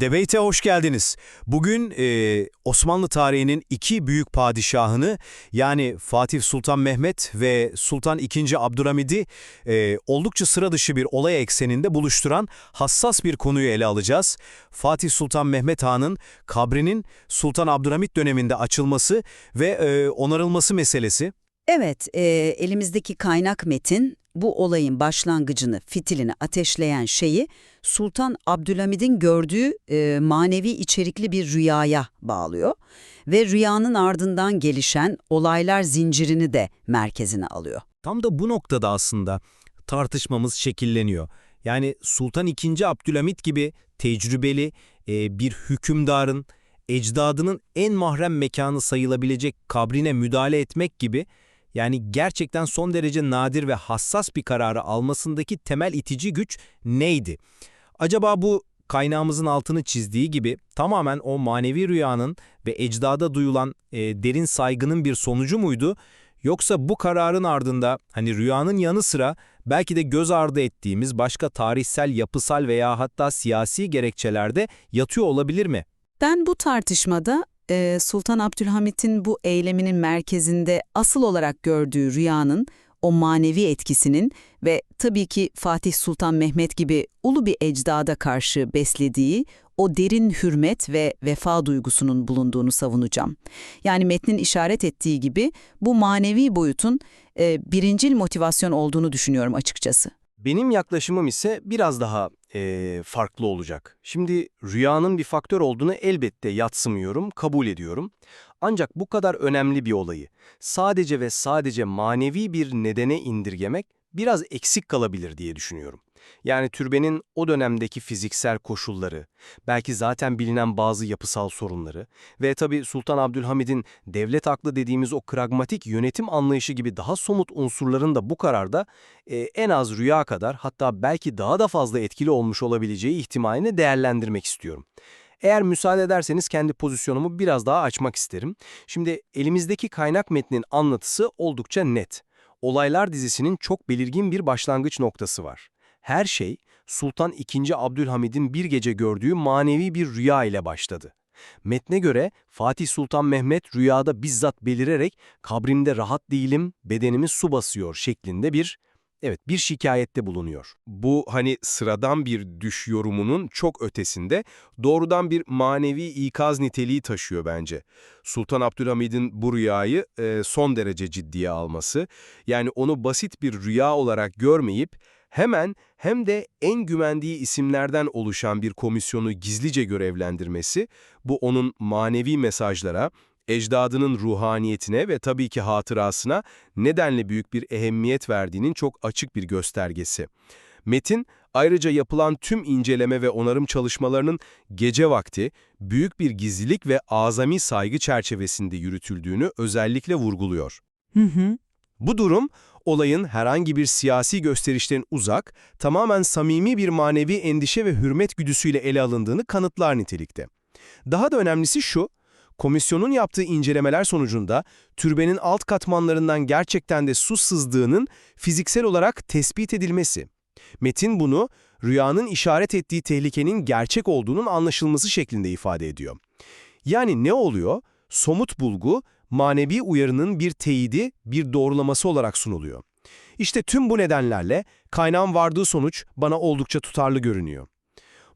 Debate'e hoş geldiniz. Bugün e, Osmanlı tarihinin iki büyük padişahını yani Fatih Sultan Mehmet ve Sultan II. Abdülhamid'i e, oldukça sıra dışı bir olay ekseninde buluşturan hassas bir konuyu ele alacağız. Fatih Sultan Mehmet Han'ın kabrinin Sultan Abdülhamid döneminde açılması ve e, onarılması meselesi. Evet, e, elimizdeki kaynak metin bu olayın başlangıcını, fitilini ateşleyen şeyi Sultan Abdülhamid'in gördüğü e, manevi içerikli bir rüyaya bağlıyor ve rüyanın ardından gelişen olaylar zincirini de merkezine alıyor. Tam da bu noktada aslında tartışmamız şekilleniyor. Yani Sultan II. Abdülhamit gibi tecrübeli e, bir hükümdarın ecdadının en mahrem mekanı sayılabilecek kabrine müdahale etmek gibi yani gerçekten son derece nadir ve hassas bir kararı almasındaki temel itici güç neydi? Acaba bu kaynağımızın altını çizdiği gibi tamamen o manevi rüyanın ve ecdada duyulan e, derin saygının bir sonucu muydu? Yoksa bu kararın ardında hani rüyanın yanı sıra belki de göz ardı ettiğimiz başka tarihsel, yapısal veya hatta siyasi gerekçelerde yatıyor olabilir mi? Ben bu tartışmada e, Sultan Abdülhamit'in bu eyleminin merkezinde asıl olarak gördüğü rüyanın, o manevi etkisinin ve tabii ki Fatih Sultan Mehmet gibi ulu bir ecdada karşı beslediği o derin hürmet ve vefa duygusunun bulunduğunu savunacağım. Yani metnin işaret ettiği gibi bu manevi boyutun e, birincil motivasyon olduğunu düşünüyorum açıkçası. Benim yaklaşımım ise biraz daha eee, farklı olacak. Şimdi rüyanın bir faktör olduğunu elbette yatsımıyorum, kabul ediyorum. Ancak bu kadar önemli bir olayı sadece ve sadece manevi bir nedene indirgemek biraz eksik kalabilir diye düşünüyorum. Yani türbenin o dönemdeki fiziksel koşulları, belki zaten bilinen bazı yapısal sorunları ve tabii Sultan Abdülhamid'in devlet aklı dediğimiz o pragmatik yönetim anlayışı gibi daha somut unsurların da bu kararda e, en az rüya kadar hatta belki daha da fazla etkili olmuş olabileceği ihtimalini değerlendirmek istiyorum. Eğer müsaade ederseniz kendi pozisyonumu biraz daha açmak isterim. Şimdi elimizdeki kaynak metnin anlatısı oldukça net. Olaylar dizisinin çok belirgin bir başlangıç noktası var. Her şey Sultan II. Abdülhamid'in bir gece gördüğü manevi bir rüya ile başladı. Metne göre Fatih Sultan Mehmet rüyada bizzat belirerek kabrimde rahat değilim, bedenimi su basıyor şeklinde bir Evet, bir şikayette bulunuyor. Bu hani sıradan bir düş yorumunun çok ötesinde doğrudan bir manevi ikaz niteliği taşıyor bence. Sultan Abdülhamid'in bu rüyayı e, son derece ciddiye alması, yani onu basit bir rüya olarak görmeyip hemen hem de en güvendiği isimlerden oluşan bir komisyonu gizlice görevlendirmesi, bu onun manevi mesajlara, ecdadının ruhaniyetine ve tabii ki hatırasına nedenle büyük bir ehemmiyet verdiğinin çok açık bir göstergesi. Metin, ayrıca yapılan tüm inceleme ve onarım çalışmalarının gece vakti büyük bir gizlilik ve azami saygı çerçevesinde yürütüldüğünü özellikle vurguluyor. Hı hı. Bu durum, olayın herhangi bir siyasi gösterişten uzak, tamamen samimi bir manevi endişe ve hürmet güdüsüyle ele alındığını kanıtlar nitelikte. Daha da önemlisi şu, komisyonun yaptığı incelemeler sonucunda türbenin alt katmanlarından gerçekten de su sızdığının fiziksel olarak tespit edilmesi. Metin bunu, rüyanın işaret ettiği tehlikenin gerçek olduğunun anlaşılması şeklinde ifade ediyor. Yani ne oluyor? Somut bulgu, manevi uyarının bir teyidi, bir doğrulaması olarak sunuluyor. İşte tüm bu nedenlerle kaynağın vardığı sonuç bana oldukça tutarlı görünüyor.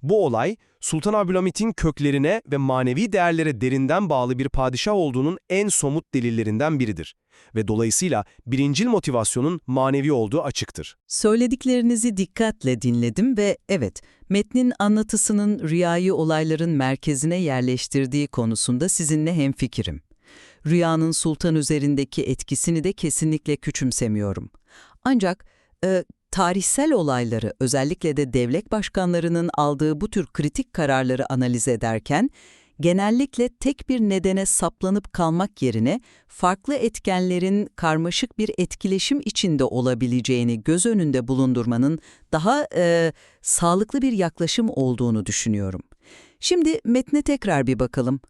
Bu olay, Sultan Abdülhamit'in köklerine ve manevi değerlere derinden bağlı bir padişah olduğunun en somut delillerinden biridir. Ve dolayısıyla birincil motivasyonun manevi olduğu açıktır. Söylediklerinizi dikkatle dinledim ve evet, metnin anlatısının rüyayı olayların merkezine yerleştirdiği konusunda sizinle hemfikirim. Rüyanın sultan üzerindeki etkisini de kesinlikle küçümsemiyorum. Ancak e, tarihsel olayları, özellikle de devlet başkanlarının aldığı bu tür kritik kararları analiz ederken, genellikle tek bir nedene saplanıp kalmak yerine farklı etkenlerin karmaşık bir etkileşim içinde olabileceğini göz önünde bulundurmanın daha e, sağlıklı bir yaklaşım olduğunu düşünüyorum. Şimdi metne tekrar bir bakalım.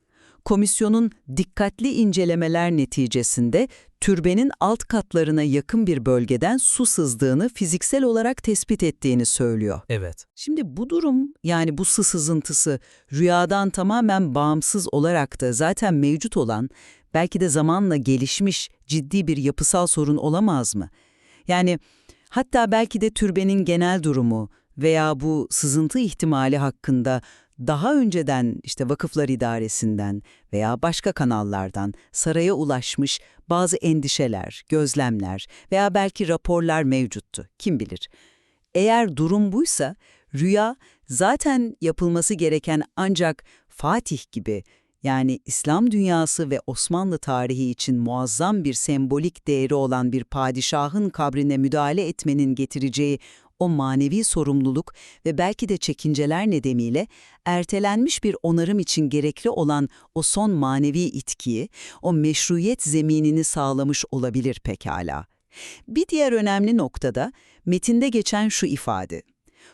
Komisyonun dikkatli incelemeler neticesinde türbenin alt katlarına yakın bir bölgeden su sızdığını fiziksel olarak tespit ettiğini söylüyor. Evet. Şimdi bu durum yani bu sı sızıntısı rüyadan tamamen bağımsız olarak da zaten mevcut olan belki de zamanla gelişmiş ciddi bir yapısal sorun olamaz mı? Yani hatta belki de türbenin genel durumu veya bu sızıntı ihtimali hakkında daha önceden işte vakıflar idaresinden veya başka kanallardan saraya ulaşmış bazı endişeler, gözlemler veya belki raporlar mevcuttu. Kim bilir? Eğer durum buysa rüya zaten yapılması gereken ancak Fatih gibi yani İslam dünyası ve Osmanlı tarihi için muazzam bir sembolik değeri olan bir padişahın kabrine müdahale etmenin getireceği o manevi sorumluluk ve belki de çekinceler nedeniyle ertelenmiş bir onarım için gerekli olan o son manevi itkiyi, o meşruiyet zeminini sağlamış olabilir pekala. Bir diğer önemli noktada metinde geçen şu ifade.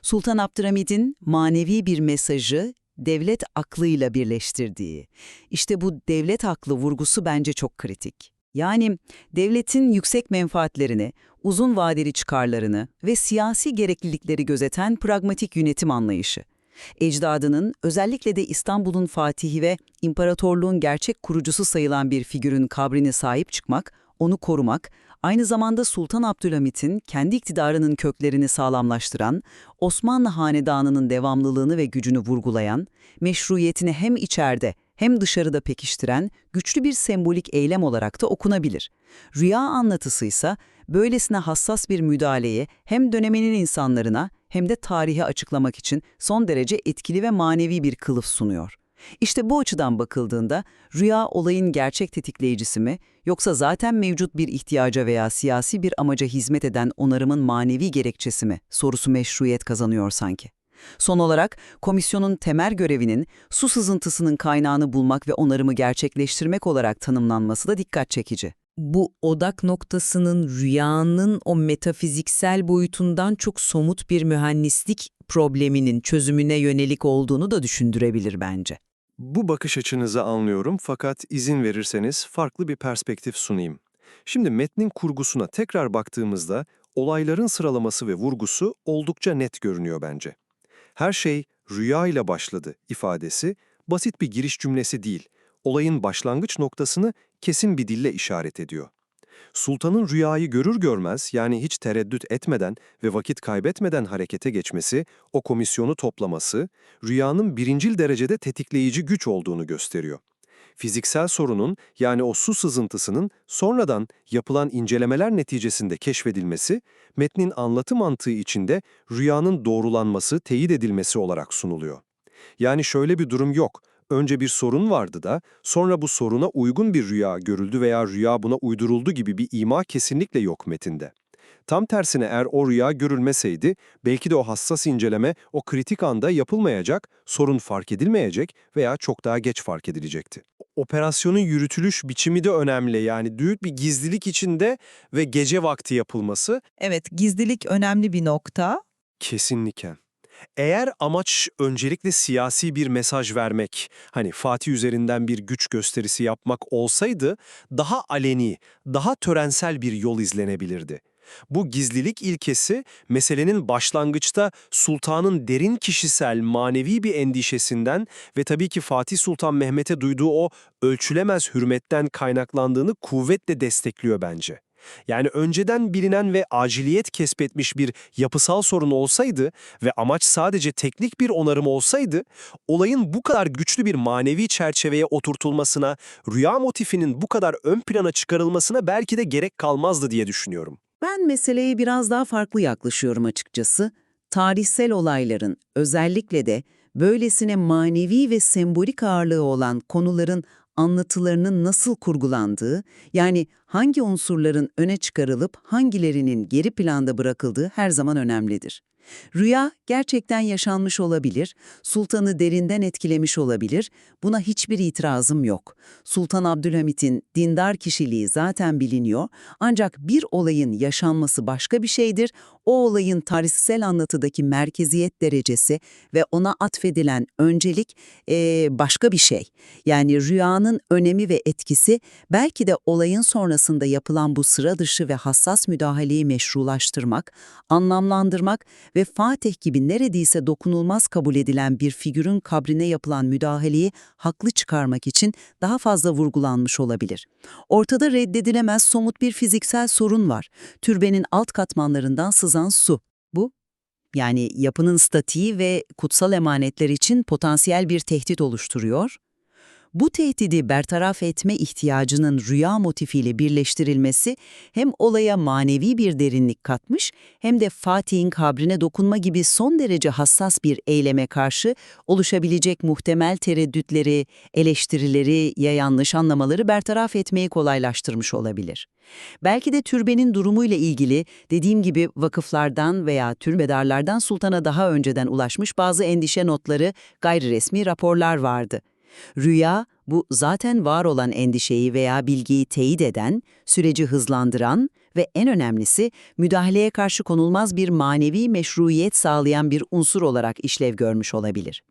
Sultan Abdülhamid'in manevi bir mesajı devlet aklıyla birleştirdiği. İşte bu devlet aklı vurgusu bence çok kritik. Yani devletin yüksek menfaatlerini, uzun vadeli çıkarlarını ve siyasi gereklilikleri gözeten pragmatik yönetim anlayışı. Ecdadının özellikle de İstanbul'un fatihi ve imparatorluğun gerçek kurucusu sayılan bir figürün kabrini sahip çıkmak, onu korumak, aynı zamanda Sultan Abdülhamit'in kendi iktidarının köklerini sağlamlaştıran, Osmanlı hanedanının devamlılığını ve gücünü vurgulayan, meşruiyetini hem içeride hem dışarıda pekiştiren güçlü bir sembolik eylem olarak da okunabilir. Rüya anlatısı ise böylesine hassas bir müdahaleyi hem döneminin insanlarına hem de tarihe açıklamak için son derece etkili ve manevi bir kılıf sunuyor. İşte bu açıdan bakıldığında rüya olayın gerçek tetikleyicisi mi yoksa zaten mevcut bir ihtiyaca veya siyasi bir amaca hizmet eden onarımın manevi gerekçesi mi sorusu meşruiyet kazanıyor sanki. Son olarak komisyonun temel görevinin su sızıntısının kaynağını bulmak ve onarımı gerçekleştirmek olarak tanımlanması da dikkat çekici. bu odak noktasının rüyanın o metafiziksel boyutundan çok somut bir mühendislik probleminin çözümüne yönelik olduğunu da düşündürebilir bence. Bu bakış açınızı anlıyorum fakat izin verirseniz farklı bir perspektif sunayım. Şimdi metnin kurgusuna tekrar baktığımızda olayların sıralaması ve vurgusu oldukça net görünüyor bence. Her şey rüya ile başladı ifadesi basit bir giriş cümlesi değil, olayın başlangıç noktasını kesin bir dille işaret ediyor. Sultanın rüyayı görür görmez yani hiç tereddüt etmeden ve vakit kaybetmeden harekete geçmesi, o komisyonu toplaması, rüyanın birincil derecede tetikleyici güç olduğunu gösteriyor. Fiziksel sorunun yani o su sızıntısının sonradan yapılan incelemeler neticesinde keşfedilmesi, metnin anlatı mantığı içinde rüyanın doğrulanması, teyit edilmesi olarak sunuluyor. Yani şöyle bir durum yok. Önce bir sorun vardı da sonra bu soruna uygun bir rüya görüldü veya rüya buna uyduruldu gibi bir ima kesinlikle yok metinde. Tam tersine eğer o rüya görülmeseydi belki de o hassas inceleme o kritik anda yapılmayacak, sorun fark edilmeyecek veya çok daha geç fark edilecekti. Operasyonun yürütülüş biçimi de önemli yani büyük bir gizlilik içinde ve gece vakti yapılması Evet, gizlilik önemli bir nokta. Kesinlikle. Eğer amaç öncelikle siyasi bir mesaj vermek, hani Fatih üzerinden bir güç gösterisi yapmak olsaydı, daha aleni, daha törensel bir yol izlenebilirdi. Bu gizlilik ilkesi, meselenin başlangıçta sultanın derin kişisel, manevi bir endişesinden ve tabii ki Fatih Sultan Mehmet'e duyduğu o ölçülemez hürmetten kaynaklandığını kuvvetle destekliyor bence. Yani önceden bilinen ve aciliyet kesbetmiş bir yapısal sorun olsaydı ve amaç sadece teknik bir onarım olsaydı, olayın bu kadar güçlü bir manevi çerçeveye oturtulmasına, rüya motifinin bu kadar ön plana çıkarılmasına belki de gerek kalmazdı diye düşünüyorum. Ben meseleye biraz daha farklı yaklaşıyorum açıkçası. Tarihsel olayların, özellikle de böylesine manevi ve sembolik ağırlığı olan konuların anlatılarının nasıl kurgulandığı, yani hangi unsurların öne çıkarılıp hangilerinin geri planda bırakıldığı her zaman önemlidir. Rüya gerçekten yaşanmış olabilir, sultanı derinden etkilemiş olabilir, buna hiçbir itirazım yok. Sultan Abdülhamit'in dindar kişiliği zaten biliniyor ancak bir olayın yaşanması başka bir şeydir, o olayın tarihsel anlatıdaki merkeziyet derecesi ve ona atfedilen öncelik eee, başka bir şey. Yani rüyanın önemi ve etkisi belki de olayın sonrasında yapılan bu sıra dışı ve hassas müdahaleyi meşrulaştırmak, anlamlandırmak ve Fatih gibi neredeyse dokunulmaz kabul edilen bir figürün kabrine yapılan müdahaleyi haklı çıkarmak için daha fazla vurgulanmış olabilir. Ortada reddedilemez somut bir fiziksel sorun var. Türbenin alt katmanlarından sızan su. Bu, yani yapının statiği ve kutsal emanetler için potansiyel bir tehdit oluşturuyor. Bu tehdidi bertaraf etme ihtiyacının rüya motifiyle birleştirilmesi hem olaya manevi bir derinlik katmış hem de Fatih'in kabrine dokunma gibi son derece hassas bir eyleme karşı oluşabilecek muhtemel tereddütleri, eleştirileri ya yanlış anlamaları bertaraf etmeyi kolaylaştırmış olabilir. Belki de türbenin durumuyla ilgili dediğim gibi vakıflardan veya türbedarlardan sultana daha önceden ulaşmış bazı endişe notları, gayri resmi raporlar vardı. Rüya, bu zaten var olan endişeyi veya bilgiyi teyit eden, süreci hızlandıran ve en önemlisi müdahaleye karşı konulmaz bir manevi meşruiyet sağlayan bir unsur olarak işlev görmüş olabilir.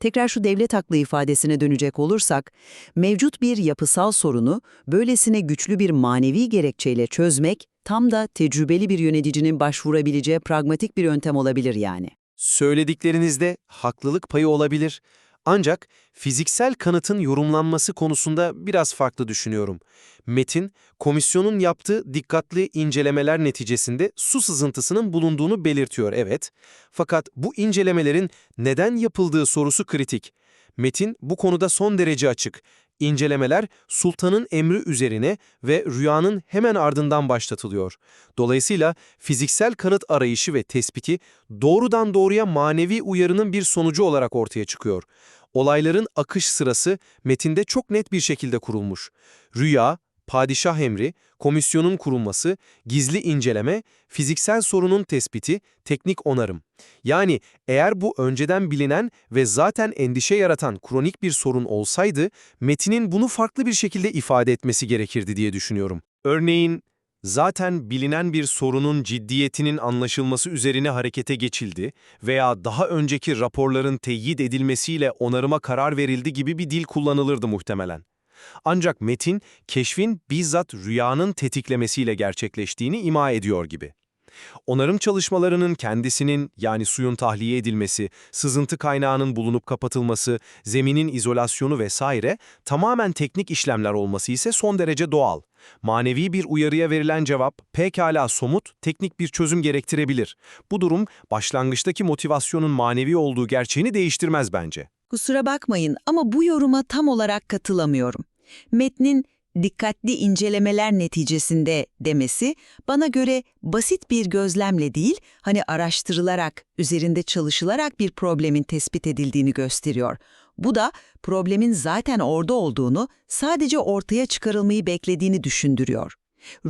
Tekrar şu devlet haklı ifadesine dönecek olursak, mevcut bir yapısal sorunu böylesine güçlü bir manevi gerekçeyle çözmek tam da tecrübeli bir yöneticinin başvurabileceği pragmatik bir yöntem olabilir yani. Söylediklerinizde haklılık payı olabilir. Ancak fiziksel kanıtın yorumlanması konusunda biraz farklı düşünüyorum. Metin, komisyonun yaptığı dikkatli incelemeler neticesinde su sızıntısının bulunduğunu belirtiyor evet. Fakat bu incelemelerin neden yapıldığı sorusu kritik. Metin bu konuda son derece açık. İncelemeler sultanın emri üzerine ve rüyanın hemen ardından başlatılıyor. Dolayısıyla fiziksel kanıt arayışı ve tespiti doğrudan doğruya manevi uyarının bir sonucu olarak ortaya çıkıyor. Olayların akış sırası metinde çok net bir şekilde kurulmuş. Rüya, padişah emri, komisyonun kurulması, gizli inceleme, fiziksel sorunun tespiti, teknik onarım. Yani eğer bu önceden bilinen ve zaten endişe yaratan kronik bir sorun olsaydı, metinin bunu farklı bir şekilde ifade etmesi gerekirdi diye düşünüyorum. Örneğin, zaten bilinen bir sorunun ciddiyetinin anlaşılması üzerine harekete geçildi veya daha önceki raporların teyit edilmesiyle onarıma karar verildi gibi bir dil kullanılırdı muhtemelen. Ancak metin, keşfin bizzat rüyanın tetiklemesiyle gerçekleştiğini ima ediyor gibi. Onarım çalışmalarının kendisinin yani suyun tahliye edilmesi, sızıntı kaynağının bulunup kapatılması, zeminin izolasyonu vesaire tamamen teknik işlemler olması ise son derece doğal. Manevi bir uyarıya verilen cevap pekala somut, teknik bir çözüm gerektirebilir. Bu durum başlangıçtaki motivasyonun manevi olduğu gerçeğini değiştirmez bence. Kusura bakmayın ama bu yoruma tam olarak katılamıyorum. Metnin dikkatli incelemeler neticesinde demesi bana göre basit bir gözlemle değil, hani araştırılarak, üzerinde çalışılarak bir problemin tespit edildiğini gösteriyor. Bu da problemin zaten orada olduğunu, sadece ortaya çıkarılmayı beklediğini düşündürüyor.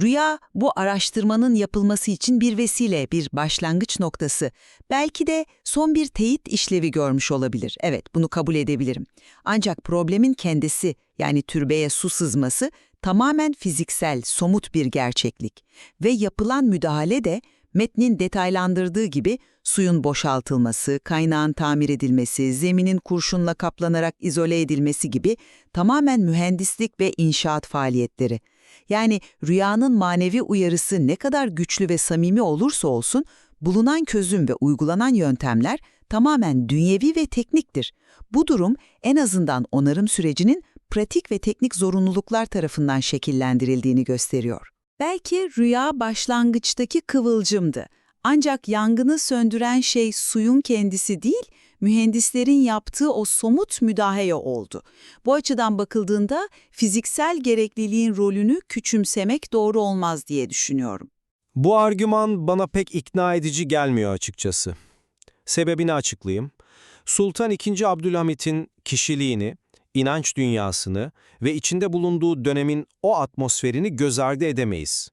Rüya bu araştırmanın yapılması için bir vesile, bir başlangıç noktası. Belki de son bir teyit işlevi görmüş olabilir. Evet, bunu kabul edebilirim. Ancak problemin kendisi, yani türbeye su sızması tamamen fiziksel, somut bir gerçeklik. Ve yapılan müdahale de metnin detaylandırdığı gibi suyun boşaltılması, kaynağın tamir edilmesi, zeminin kurşunla kaplanarak izole edilmesi gibi tamamen mühendislik ve inşaat faaliyetleri. Yani rüyanın manevi uyarısı ne kadar güçlü ve samimi olursa olsun, bulunan çözüm ve uygulanan yöntemler tamamen dünyevi ve tekniktir. Bu durum en azından onarım sürecinin pratik ve teknik zorunluluklar tarafından şekillendirildiğini gösteriyor. Belki rüya başlangıçtaki kıvılcımdı. Ancak yangını söndüren şey suyun kendisi değil, mühendislerin yaptığı o somut müdahale oldu. Bu açıdan bakıldığında fiziksel gerekliliğin rolünü küçümsemek doğru olmaz diye düşünüyorum. Bu argüman bana pek ikna edici gelmiyor açıkçası. Sebebini açıklayayım. Sultan II. Abdülhamit'in kişiliğini, inanç dünyasını ve içinde bulunduğu dönemin o atmosferini göz ardı edemeyiz.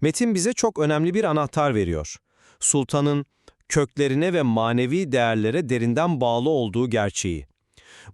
Metin bize çok önemli bir anahtar veriyor. Sultanın köklerine ve manevi değerlere derinden bağlı olduğu gerçeği.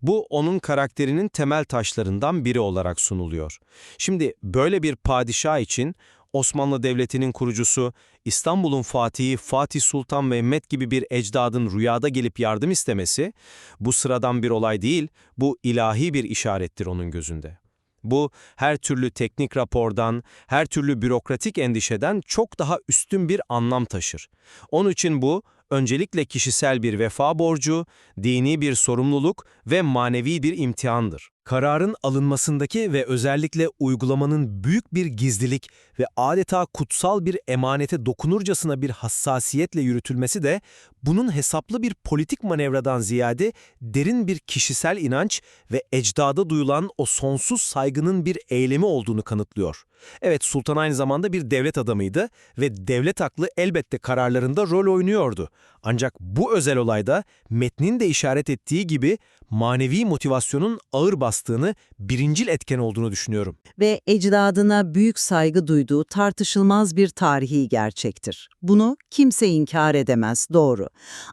Bu onun karakterinin temel taşlarından biri olarak sunuluyor. Şimdi böyle bir padişah için Osmanlı Devleti'nin kurucusu, İstanbul'un fatihi Fatih Sultan Mehmet gibi bir ecdadın rüyada gelip yardım istemesi, bu sıradan bir olay değil, bu ilahi bir işarettir onun gözünde. Bu, her türlü teknik rapordan, her türlü bürokratik endişeden çok daha üstün bir anlam taşır. Onun için bu, öncelikle kişisel bir vefa borcu, dini bir sorumluluk ve manevi bir imtihandır. Kararın alınmasındaki ve özellikle uygulamanın büyük bir gizlilik ve adeta kutsal bir emanete dokunurcasına bir hassasiyetle yürütülmesi de bunun hesaplı bir politik manevradan ziyade derin bir kişisel inanç ve ecdada duyulan o sonsuz saygının bir eylemi olduğunu kanıtlıyor. Evet sultan aynı zamanda bir devlet adamıydı ve devlet aklı elbette kararlarında rol oynuyordu. Ancak bu özel olayda metnin de işaret ettiği gibi manevi motivasyonun ağır bastığını, birincil etken olduğunu düşünüyorum. Ve ecdadına büyük saygı duyduğu tartışılmaz bir tarihi gerçektir. Bunu kimse inkar edemez, doğru.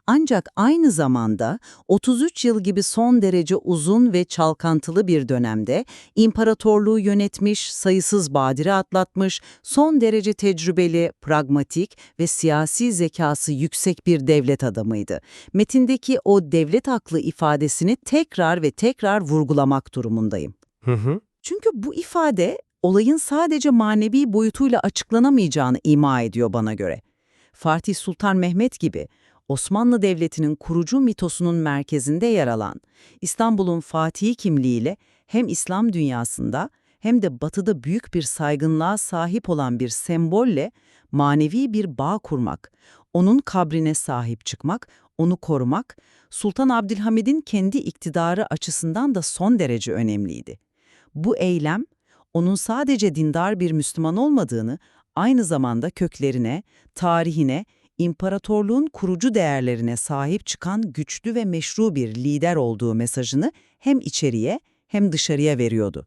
Ancak aynı zamanda 33 yıl gibi son derece uzun ve çalkantılı bir dönemde imparatorluğu yönetmiş, sayısız badire atlatmış, son derece tecrübeli, pragmatik ve siyasi zekası yüksek bir devlet adamıydı. Metindeki o devlet aklı ifadesini tekrar ve tekrar vurgulamak durumundayım. Hı hı. Çünkü bu ifade olayın sadece manevi boyutuyla açıklanamayacağını ima ediyor bana göre. Fatih Sultan Mehmet gibi Osmanlı Devleti'nin kurucu mitosunun merkezinde yer alan İstanbul'un Fatihi kimliğiyle hem İslam dünyasında hem de batıda büyük bir saygınlığa sahip olan bir sembolle manevi bir bağ kurmak, onun kabrine sahip çıkmak, onu korumak, Sultan Abdülhamid'in kendi iktidarı açısından da son derece önemliydi. Bu eylem, onun sadece dindar bir Müslüman olmadığını, aynı zamanda köklerine, tarihine, imparatorluğun kurucu değerlerine sahip çıkan güçlü ve meşru bir lider olduğu mesajını hem içeriye hem dışarıya veriyordu.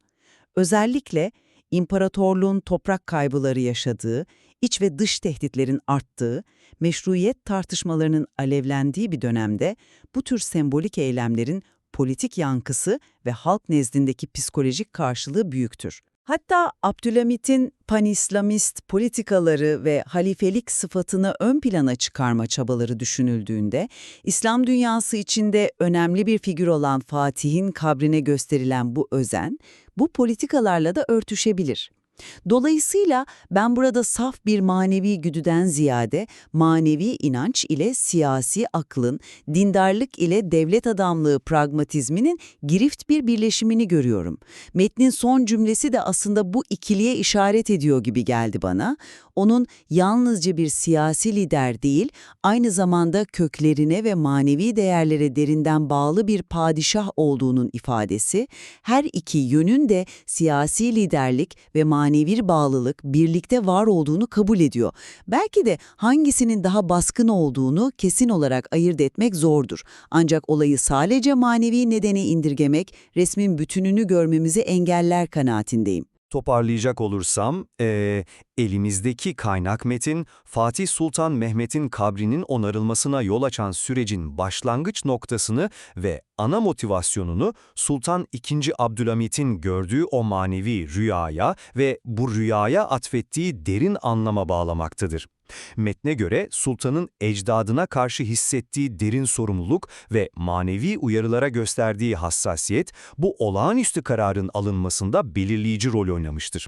Özellikle imparatorluğun toprak kaybıları yaşadığı, iç ve dış tehditlerin arttığı, meşruiyet tartışmalarının alevlendiği bir dönemde bu tür sembolik eylemlerin politik yankısı ve halk nezdindeki psikolojik karşılığı büyüktür. Hatta Abdülhamit'in panislamist politikaları ve halifelik sıfatını ön plana çıkarma çabaları düşünüldüğünde, İslam dünyası içinde önemli bir figür olan Fatih'in kabrine gösterilen bu özen, bu politikalarla da örtüşebilir. Dolayısıyla ben burada saf bir manevi güdüden ziyade manevi inanç ile siyasi aklın, dindarlık ile devlet adamlığı pragmatizminin girift bir birleşimini görüyorum. Metnin son cümlesi de aslında bu ikiliye işaret ediyor gibi geldi bana. Onun yalnızca bir siyasi lider değil, aynı zamanda köklerine ve manevi değerlere derinden bağlı bir padişah olduğunun ifadesi, her iki yönün de siyasi liderlik ve manevi bağlılık birlikte var olduğunu kabul ediyor. Belki de hangisinin daha baskın olduğunu kesin olarak ayırt etmek zordur. Ancak olayı sadece manevi nedene indirgemek, resmin bütününü görmemizi engeller kanaatindeyim. Toparlayacak olursam, eee, elimizdeki kaynak metin, Fatih Sultan Mehmet'in kabrinin onarılmasına yol açan sürecin başlangıç noktasını ve ana motivasyonunu Sultan II. Abdülhamit'in gördüğü o manevi rüyaya ve bu rüyaya atfettiği derin anlama bağlamaktadır. Metne göre sultanın ecdadına karşı hissettiği derin sorumluluk ve manevi uyarılara gösterdiği hassasiyet bu olağanüstü kararın alınmasında belirleyici rol oynamıştır.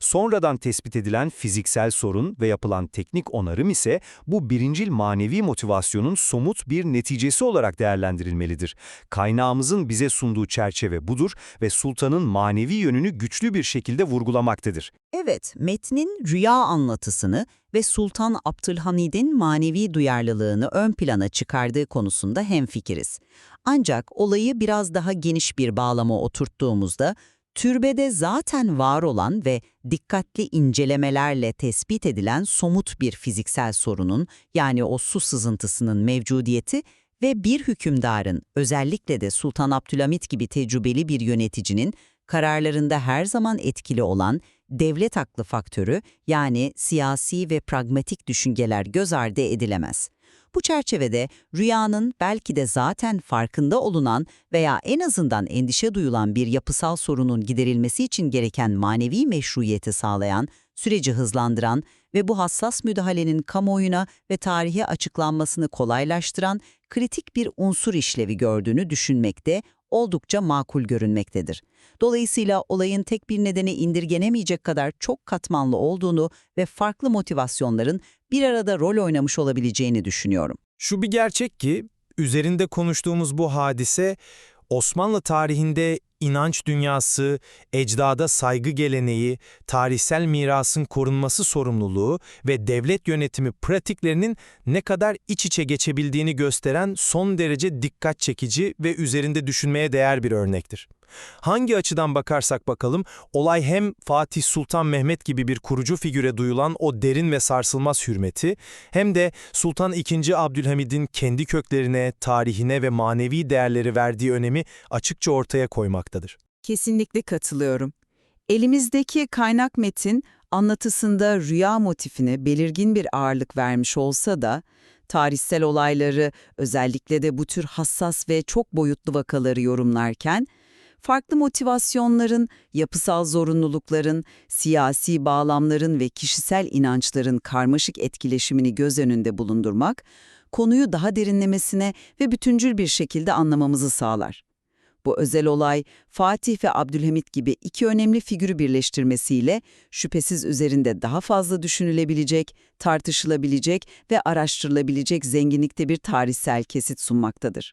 Sonradan tespit edilen fiziksel sorun ve yapılan teknik onarım ise bu birincil manevi motivasyonun somut bir neticesi olarak değerlendirilmelidir. Kaynağımızın bize sunduğu çerçeve budur ve sultanın manevi yönünü güçlü bir şekilde vurgulamaktadır. Evet, metnin rüya anlatısını ve Sultan Abdülhamid'in manevi duyarlılığını ön plana çıkardığı konusunda hemfikiriz. Ancak olayı biraz daha geniş bir bağlama oturttuğumuzda, türbede zaten var olan ve dikkatli incelemelerle tespit edilen somut bir fiziksel sorunun, yani o su sızıntısının mevcudiyeti ve bir hükümdarın, özellikle de Sultan Abdülhamit gibi tecrübeli bir yöneticinin, kararlarında her zaman etkili olan devlet aklı faktörü yani siyasi ve pragmatik düşünceler göz ardı edilemez. Bu çerçevede rüyanın belki de zaten farkında olunan veya en azından endişe duyulan bir yapısal sorunun giderilmesi için gereken manevi meşruiyeti sağlayan, süreci hızlandıran ve bu hassas müdahalenin kamuoyuna ve tarihe açıklanmasını kolaylaştıran kritik bir unsur işlevi gördüğünü düşünmekte oldukça makul görünmektedir. Dolayısıyla olayın tek bir nedeni indirgenemeyecek kadar çok katmanlı olduğunu ve farklı motivasyonların bir arada rol oynamış olabileceğini düşünüyorum. Şu bir gerçek ki, üzerinde konuştuğumuz bu hadise, Osmanlı tarihinde inanç dünyası, ecdada saygı geleneği, tarihsel mirasın korunması sorumluluğu ve devlet yönetimi pratiklerinin ne kadar iç içe geçebildiğini gösteren son derece dikkat çekici ve üzerinde düşünmeye değer bir örnektir. Hangi açıdan bakarsak bakalım, olay hem Fatih Sultan Mehmet gibi bir kurucu figüre duyulan o derin ve sarsılmaz hürmeti, hem de Sultan II. Abdülhamid'in kendi köklerine, tarihine ve manevi değerleri verdiği önemi açıkça ortaya koymaktadır. Kesinlikle katılıyorum. Elimizdeki kaynak metin anlatısında rüya motifine belirgin bir ağırlık vermiş olsa da, tarihsel olayları özellikle de bu tür hassas ve çok boyutlu vakaları yorumlarken, farklı motivasyonların, yapısal zorunlulukların, siyasi bağlamların ve kişisel inançların karmaşık etkileşimini göz önünde bulundurmak, konuyu daha derinlemesine ve bütüncül bir şekilde anlamamızı sağlar. Bu özel olay, Fatih ve Abdülhamit gibi iki önemli figürü birleştirmesiyle şüphesiz üzerinde daha fazla düşünülebilecek, tartışılabilecek ve araştırılabilecek zenginlikte bir tarihsel kesit sunmaktadır.